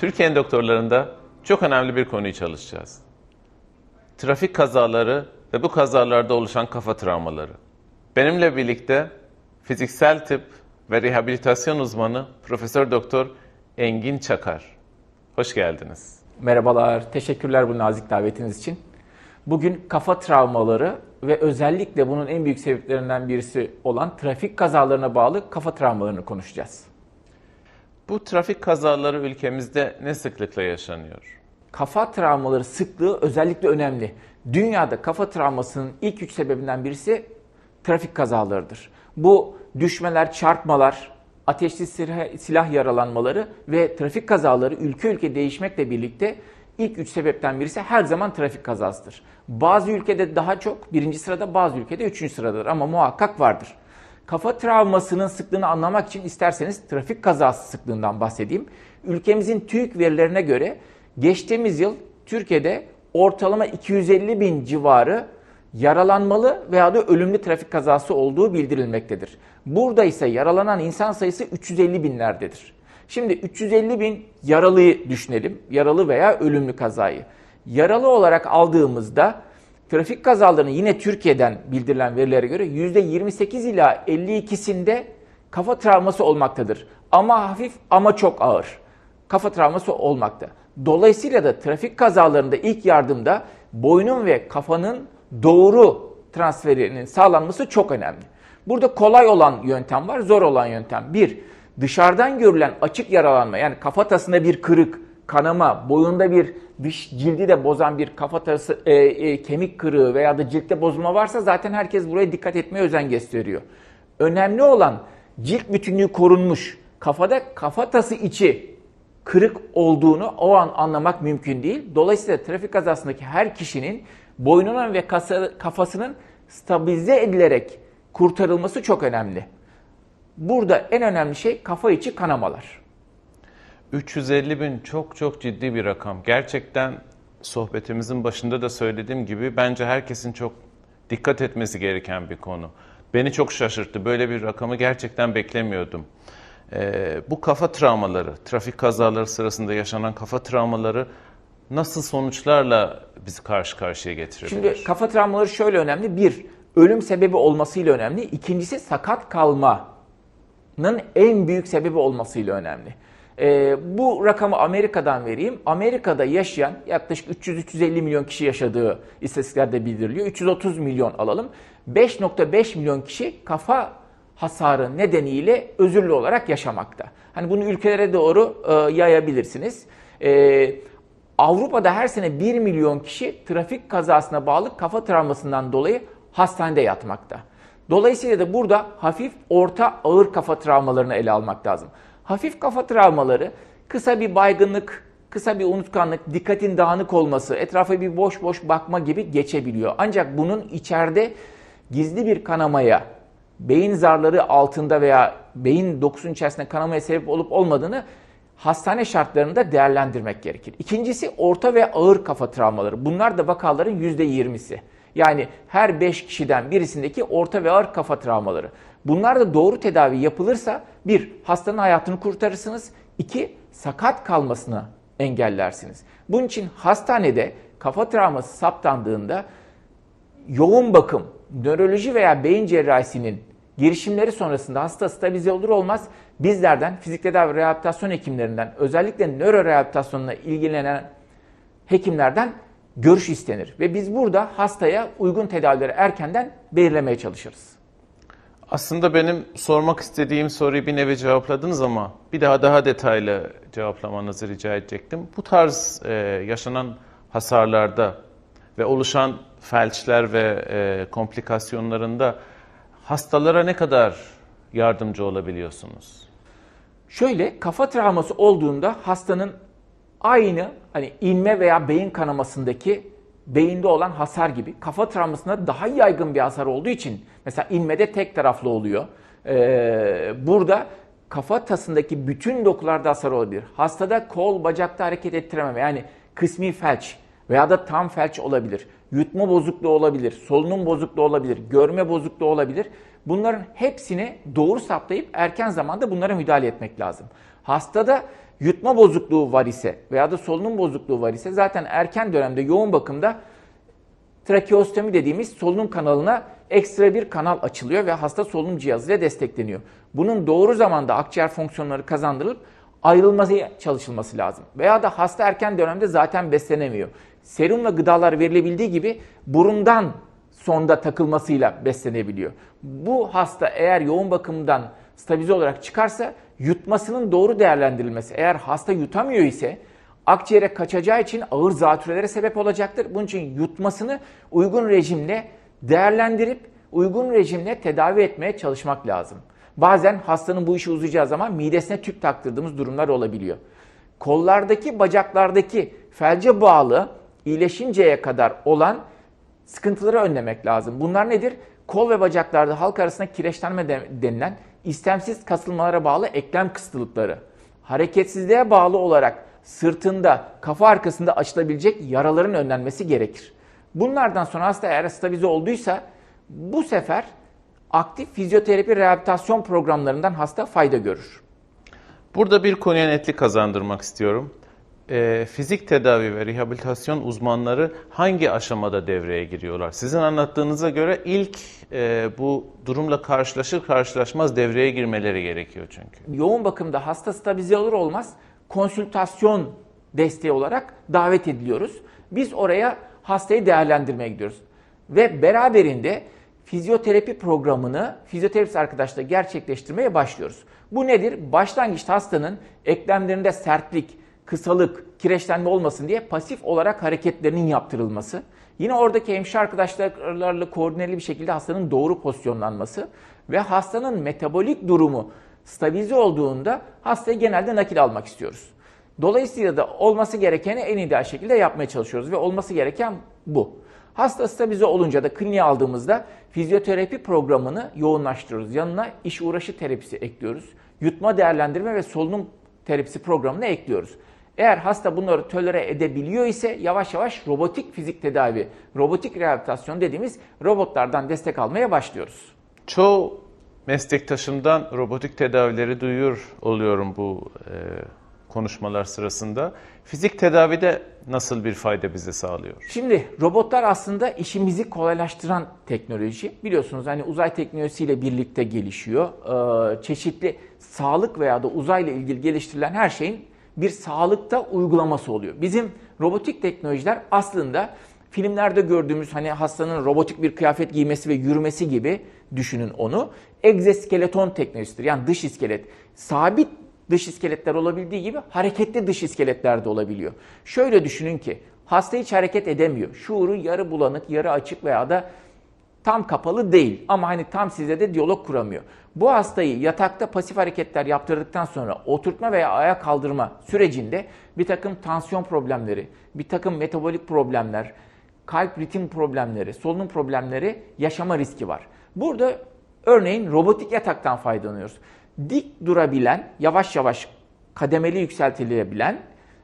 Türkiye'nin doktorlarında çok önemli bir konuyu çalışacağız. Trafik kazaları ve bu kazalarda oluşan kafa travmaları. Benimle birlikte fiziksel tıp ve rehabilitasyon uzmanı Profesör Doktor Engin Çakar. Hoş geldiniz. Merhabalar, teşekkürler bu nazik davetiniz için. Bugün kafa travmaları ve özellikle bunun en büyük sebeplerinden birisi olan trafik kazalarına bağlı kafa travmalarını konuşacağız. Bu trafik kazaları ülkemizde ne sıklıkla yaşanıyor? Kafa travmaları sıklığı özellikle önemli. Dünyada kafa travmasının ilk üç sebebinden birisi trafik kazalarıdır. Bu düşmeler, çarpmalar, ateşli silah, yaralanmaları ve trafik kazaları ülke ülke değişmekle birlikte ilk üç sebepten birisi her zaman trafik kazasıdır. Bazı ülkede daha çok birinci sırada bazı ülkede üçüncü sıradadır ama muhakkak vardır. Kafa travmasının sıklığını anlamak için isterseniz trafik kazası sıklığından bahsedeyim. Ülkemizin TÜİK verilerine göre geçtiğimiz yıl Türkiye'de ortalama 250 bin civarı yaralanmalı veya da ölümlü trafik kazası olduğu bildirilmektedir. Burada ise yaralanan insan sayısı 350 binlerdedir. Şimdi 350 bin yaralıyı düşünelim. Yaralı veya ölümlü kazayı. Yaralı olarak aldığımızda trafik kazalarının yine Türkiye'den bildirilen verilere göre %28 ila 52'sinde kafa travması olmaktadır. Ama hafif ama çok ağır. Kafa travması olmakta. Dolayısıyla da trafik kazalarında ilk yardımda boynun ve kafanın doğru transferinin sağlanması çok önemli. Burada kolay olan yöntem var, zor olan yöntem. Bir, dışarıdan görülen açık yaralanma yani kafatasında bir kırık, kanama, boyunda bir dış cildi de bozan bir kafatası, e, e, kemik kırığı veya da ciltte bozulma varsa zaten herkes buraya dikkat etmeye özen gösteriyor. Önemli olan cilt bütünlüğü korunmuş, kafada kafatası içi kırık olduğunu o an anlamak mümkün değil. Dolayısıyla trafik kazasındaki her kişinin boynunun ve kasa, kafasının stabilize edilerek kurtarılması çok önemli. Burada en önemli şey kafa içi kanamalar. 350 bin çok çok ciddi bir rakam. Gerçekten sohbetimizin başında da söylediğim gibi bence herkesin çok dikkat etmesi gereken bir konu. Beni çok şaşırttı. Böyle bir rakamı gerçekten beklemiyordum. Ee, bu kafa travmaları, trafik kazaları sırasında yaşanan kafa travmaları nasıl sonuçlarla bizi karşı karşıya getirebilir? Şimdi kafa travmaları şöyle önemli. Bir, ölüm sebebi olmasıyla önemli. İkincisi sakat kalmanın en büyük sebebi olmasıyla önemli. Ee, bu rakamı Amerika'dan vereyim. Amerika'da yaşayan yaklaşık 300-350 milyon kişi yaşadığı istatistiklerde bildiriliyor. 330 milyon alalım. 5.5 milyon kişi kafa hasarı nedeniyle özürlü olarak yaşamakta. Hani bunu ülkelere doğru e, yayabilirsiniz. E, Avrupa'da her sene 1 milyon kişi trafik kazasına bağlı kafa travmasından dolayı hastanede yatmakta. Dolayısıyla da burada hafif, orta, ağır kafa travmalarını ele almak lazım. Hafif kafa travmaları kısa bir baygınlık, kısa bir unutkanlık, dikkatin dağınık olması, etrafa bir boş boş bakma gibi geçebiliyor. Ancak bunun içeride gizli bir kanamaya, beyin zarları altında veya beyin dokusunun içerisinde kanamaya sebep olup olmadığını hastane şartlarında değerlendirmek gerekir. İkincisi orta ve ağır kafa travmaları. Bunlar da vakaların %20'si. Yani her 5 kişiden birisindeki orta ve ağır kafa travmaları. Bunlar da doğru tedavi yapılırsa bir hastanın hayatını kurtarırsınız. iki sakat kalmasını engellersiniz. Bunun için hastanede kafa travması saptandığında yoğun bakım, nöroloji veya beyin cerrahisinin girişimleri sonrasında hasta stabilize olur olmaz bizlerden fizik tedavi rehabilitasyon hekimlerinden özellikle nöro rehabilitasyonuna ilgilenen hekimlerden görüş istenir. Ve biz burada hastaya uygun tedavileri erkenden belirlemeye çalışırız. Aslında benim sormak istediğim soruyu bir nevi cevapladınız ama bir daha daha detaylı cevaplamanızı rica edecektim. Bu tarz e, yaşanan hasarlarda ve oluşan felçler ve e, komplikasyonlarında hastalara ne kadar yardımcı olabiliyorsunuz? Şöyle kafa travması olduğunda hastanın aynı hani inme veya beyin kanamasındaki beyinde olan hasar gibi kafa travmasında daha yaygın bir hasar olduğu için mesela inmede tek taraflı oluyor. Ee, burada kafa tasındaki bütün dokularda hasar olabilir. Hastada kol, bacakta hareket ettirememe yani kısmi felç veya da tam felç olabilir. Yutma bozukluğu olabilir, solunum bozukluğu olabilir, görme bozukluğu olabilir. Bunların hepsini doğru saptayıp erken zamanda bunlara müdahale etmek lazım. Hastada yutma bozukluğu var ise veya da solunum bozukluğu var ise zaten erken dönemde yoğun bakımda trakeostomi dediğimiz solunum kanalına ekstra bir kanal açılıyor ve hasta solunum cihazıyla destekleniyor. Bunun doğru zamanda akciğer fonksiyonları kazandırılıp ayrılması çalışılması lazım. Veya da hasta erken dönemde zaten beslenemiyor. Serum ve gıdalar verilebildiği gibi burundan sonda takılmasıyla beslenebiliyor. Bu hasta eğer yoğun bakımdan stabilize olarak çıkarsa yutmasının doğru değerlendirilmesi. Eğer hasta yutamıyor ise akciğere kaçacağı için ağır zatürrelere sebep olacaktır. Bunun için yutmasını uygun rejimle değerlendirip uygun rejimle tedavi etmeye çalışmak lazım. Bazen hastanın bu işi uzayacağı zaman midesine tüp taktırdığımız durumlar olabiliyor. Kollardaki, bacaklardaki felce bağlı iyileşinceye kadar olan sıkıntıları önlemek lazım. Bunlar nedir? Kol ve bacaklarda halk arasında kireçlenme denilen istemsiz kasılmalara bağlı eklem kısıtlıkları. Hareketsizliğe bağlı olarak sırtında, kafa arkasında açılabilecek yaraların önlenmesi gerekir. Bunlardan sonra hasta eğer stabilize olduysa bu sefer aktif fizyoterapi rehabilitasyon programlarından hasta fayda görür. Burada bir konuya netlik kazandırmak istiyorum. E, fizik tedavi ve rehabilitasyon uzmanları hangi aşamada devreye giriyorlar? Sizin anlattığınıza göre ilk e, bu durumla karşılaşır karşılaşmaz devreye girmeleri gerekiyor çünkü. Yoğun bakımda hasta stabilize olur olmaz konsültasyon desteği olarak davet ediliyoruz. Biz oraya hastayı değerlendirmeye gidiyoruz. Ve beraberinde fizyoterapi programını fizyoterapist arkadaşla gerçekleştirmeye başlıyoruz. Bu nedir? Başlangıçta hastanın eklemlerinde sertlik, kısalık, kireçlenme olmasın diye pasif olarak hareketlerinin yaptırılması. Yine oradaki hemşire arkadaşlarla koordineli bir şekilde hastanın doğru pozisyonlanması ve hastanın metabolik durumu stabilize olduğunda hastayı genelde nakil almak istiyoruz. Dolayısıyla da olması gerekeni en ideal şekilde yapmaya çalışıyoruz ve olması gereken bu. Hasta stabilize olunca da kliniğe aldığımızda fizyoterapi programını yoğunlaştırıyoruz. Yanına iş uğraşı terapisi ekliyoruz. Yutma değerlendirme ve solunum terapisi programını ekliyoruz. Eğer hasta bunları tolere edebiliyor ise yavaş yavaş robotik fizik tedavi, robotik rehabilitasyon dediğimiz robotlardan destek almaya başlıyoruz. Çoğu meslektaşımdan robotik tedavileri duyuyor oluyorum bu e, konuşmalar sırasında. Fizik tedavide nasıl bir fayda bize sağlıyor? Şimdi robotlar aslında işimizi kolaylaştıran teknoloji. Biliyorsunuz hani uzay teknolojisiyle birlikte gelişiyor. Ee, çeşitli sağlık veya da uzayla ilgili geliştirilen her şeyin bir sağlıkta uygulaması oluyor. Bizim robotik teknolojiler aslında filmlerde gördüğümüz hani hastanın robotik bir kıyafet giymesi ve yürümesi gibi düşünün onu. Egzoskeleton teknolojisidir. Yani dış iskelet. Sabit dış iskeletler olabildiği gibi hareketli dış iskeletler de olabiliyor. Şöyle düşünün ki hasta hiç hareket edemiyor. Şuuru yarı bulanık, yarı açık veya da tam kapalı değil. Ama hani tam size de diyalog kuramıyor. Bu hastayı yatakta pasif hareketler yaptırdıktan sonra oturtma veya ayağa kaldırma sürecinde bir takım tansiyon problemleri, bir takım metabolik problemler, kalp ritim problemleri, solunum problemleri yaşama riski var. Burada örneğin robotik yataktan faydalanıyoruz. Dik durabilen, yavaş yavaş kademeli yükseltilebilen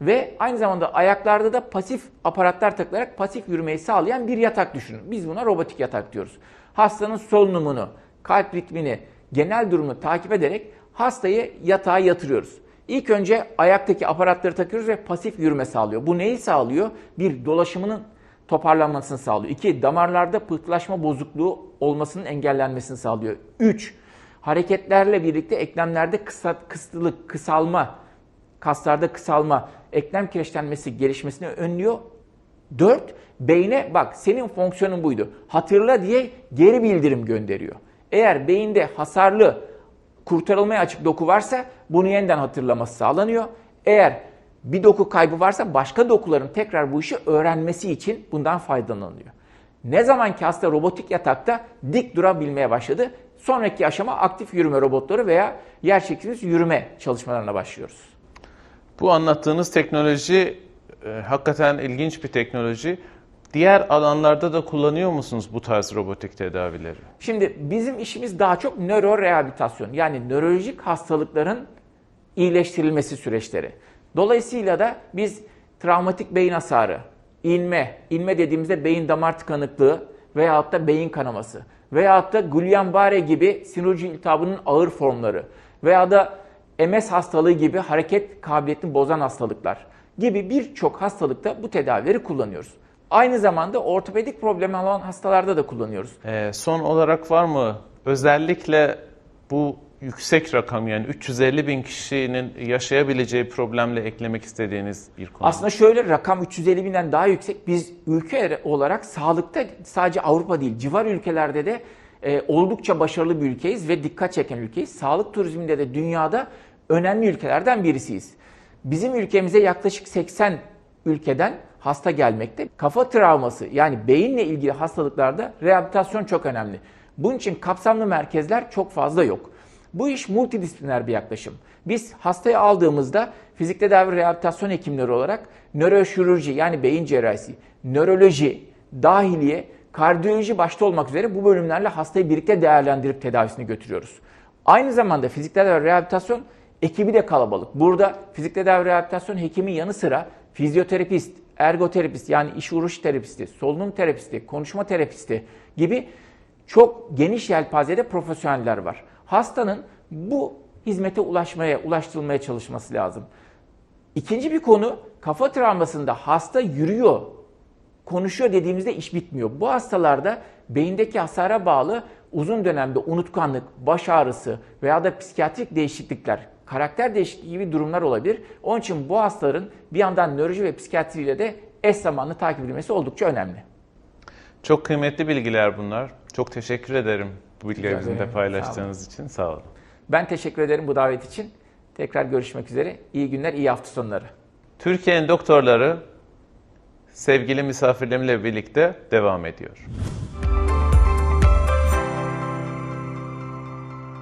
ve aynı zamanda ayaklarda da pasif aparatlar takılarak pasif yürümeyi sağlayan bir yatak düşünün. Biz buna robotik yatak diyoruz. Hastanın solunumunu, kalp ritmini, genel durumunu takip ederek hastayı yatağa yatırıyoruz. İlk önce ayaktaki aparatları takıyoruz ve pasif yürüme sağlıyor. Bu neyi sağlıyor? Bir, dolaşımının toparlanmasını sağlıyor. İki, damarlarda pıhtılaşma bozukluğu olmasının engellenmesini sağlıyor. Üç, hareketlerle birlikte eklemlerde kısa, kısıtlık, kısalma, kaslarda kısalma, eklem kireçlenmesi gelişmesini önlüyor. Dört, beyne bak senin fonksiyonun buydu. Hatırla diye geri bildirim gönderiyor. Eğer beyinde hasarlı, kurtarılmaya açık doku varsa bunu yeniden hatırlaması sağlanıyor. Eğer bir doku kaybı varsa başka dokuların tekrar bu işi öğrenmesi için bundan faydalanılıyor. Ne zaman ki hasta robotik yatakta dik durabilmeye başladı, sonraki aşama aktif yürüme robotları veya yer çekimsiz yürüme çalışmalarına başlıyoruz. Bu anlattığınız teknoloji e, hakikaten ilginç bir teknoloji. Diğer alanlarda da kullanıyor musunuz bu tarz robotik tedavileri? Şimdi bizim işimiz daha çok nöro rehabilitasyon yani nörolojik hastalıkların iyileştirilmesi süreçleri. Dolayısıyla da biz travmatik beyin hasarı, inme, inme dediğimizde beyin damar tıkanıklığı veyahut da beyin kanaması veyahut da Guillain-Barré gibi sinirci iltihabının ağır formları veya da MS hastalığı gibi hareket kabiliyetini bozan hastalıklar gibi birçok hastalıkta bu tedavileri kullanıyoruz. Aynı zamanda ortopedik problemi olan hastalarda da kullanıyoruz. Ee, son olarak var mı özellikle bu yüksek rakam yani 350 bin kişinin yaşayabileceği problemle eklemek istediğiniz bir konu? Aslında şöyle rakam 350 binden daha yüksek. Biz ülke olarak sağlıkta sadece Avrupa değil civar ülkelerde de e, oldukça başarılı bir ülkeyiz ve dikkat çeken ülkeyiz. Sağlık turizminde de dünyada önemli ülkelerden birisiyiz. Bizim ülkemize yaklaşık 80 ülkeden hasta gelmekte. Kafa travması yani beyinle ilgili hastalıklarda rehabilitasyon çok önemli. Bunun için kapsamlı merkezler çok fazla yok. Bu iş multidisipliner bir yaklaşım. Biz hastayı aldığımızda fizik tedavi rehabilitasyon hekimleri olarak nöroşirurji yani beyin cerrahisi, nöroloji, dahiliye, kardiyoloji başta olmak üzere bu bölümlerle hastayı birlikte değerlendirip tedavisini götürüyoruz. Aynı zamanda fizik tedavi rehabilitasyon ekibi de kalabalık. Burada fizik tedavi rehabilitasyon hekimin yanı sıra fizyoterapist, ergoterapist yani iş uğraş terapisti, solunum terapisti, konuşma terapisti gibi çok geniş yelpazede profesyoneller var. Hastanın bu hizmete ulaşmaya, ulaştırılmaya çalışması lazım. İkinci bir konu kafa travmasında hasta yürüyor, konuşuyor dediğimizde iş bitmiyor. Bu hastalarda beyindeki hasara bağlı uzun dönemde unutkanlık, baş ağrısı veya da psikiyatrik değişiklikler, karakter değişikliği gibi durumlar olabilir. Onun için bu hastaların bir yandan nöroloji ve psikiyatriyle de eş zamanlı takip edilmesi oldukça önemli. Çok kıymetli bilgiler bunlar. Çok teşekkür ederim bu bilgileri bizimle paylaştığınız için. Sağ olun. Ben teşekkür ederim bu davet için. Tekrar görüşmek üzere. İyi günler, iyi hafta sonları. Türkiye'nin doktorları sevgili misafirlerimle birlikte devam ediyor.